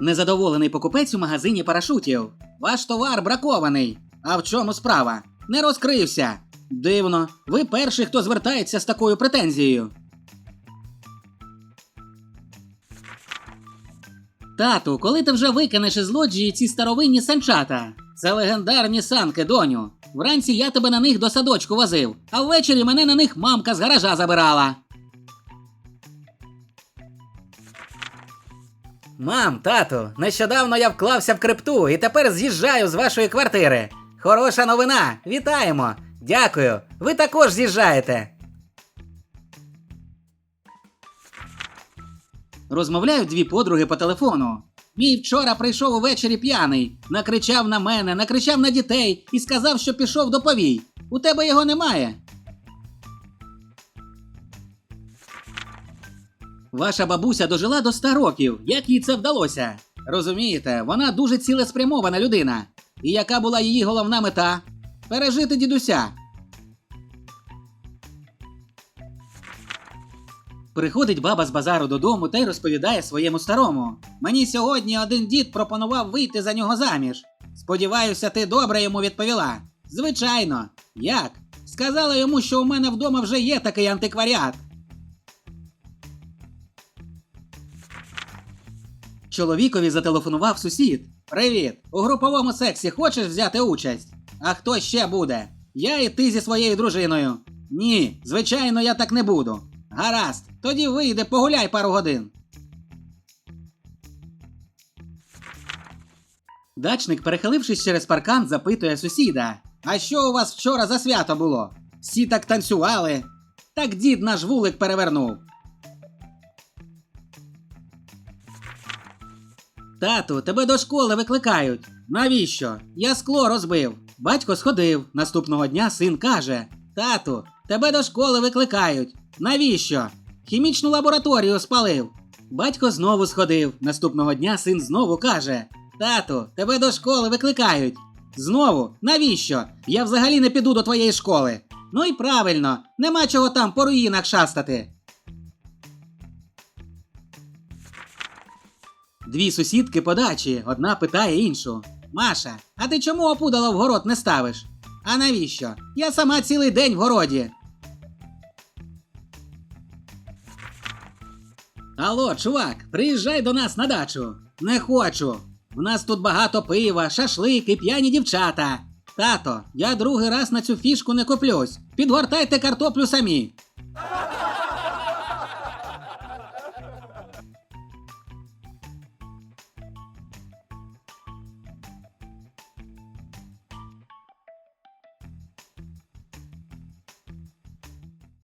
Незадоволений покупець у магазині парашутів. Ваш товар бракований. А в чому справа? Не розкрився. Дивно, ви перший, хто звертається з такою претензією. Тату, коли ти вже викинеш із лоджії ці старовинні санчата? Це легендарні санки, доню. Вранці я тебе на них до садочку возив, а ввечері мене на них мамка з гаража забирала. Мам, тату, нещодавно я вклався в крипту і тепер з'їжджаю з вашої квартири. Хороша новина! Вітаємо! Дякую! Ви також з'їжджаєте. Розмовляють дві подруги по телефону. Мій вчора прийшов увечері п'яний, накричав на мене, накричав на дітей і сказав, що пішов до повій. У тебе його немає. Ваша бабуся дожила до 100 років. Як їй це вдалося? Розумієте, вона дуже цілеспрямована людина. І яка була її головна мета? Пережити дідуся. Приходить баба з базару додому та й розповідає своєму старому. Мені сьогодні один дід пропонував вийти за нього заміж. Сподіваюся, ти добре йому відповіла. Звичайно. Як? Сказала йому, що у мене вдома вже є такий антикваріат. Чоловікові зателефонував сусід. Привіт! У груповому сексі хочеш взяти участь? А хто ще буде? Я і ти зі своєю дружиною. Ні, звичайно, я так не буду. Гаразд, тоді вийди, погуляй пару годин. Дачник, перехилившись через паркан, запитує сусіда: А що у вас вчора за свято було? Всі так танцювали. Так дід наш вулик перевернув. Тату, тебе до школи викликають. Навіщо? Я скло розбив. Батько сходив. Наступного дня син каже: Тату, тебе до школи викликають. Навіщо? Хімічну лабораторію спалив. Батько знову сходив. Наступного дня син знову каже: Тату, тебе до школи викликають. Знову, навіщо? Я взагалі не піду до твоєї школи. Ну і правильно, нема чого там по руїнах шастати. Дві сусідки по дачі, одна питає іншу. Маша, а ти чому опудало в город не ставиш? А навіщо? Я сама цілий день в городі. Алло, чувак, приїжджай до нас на дачу. Не хочу. В нас тут багато пива, шашлик і п'яні дівчата. Тато, я другий раз на цю фішку не куплюсь. Підгортайте картоплю самі.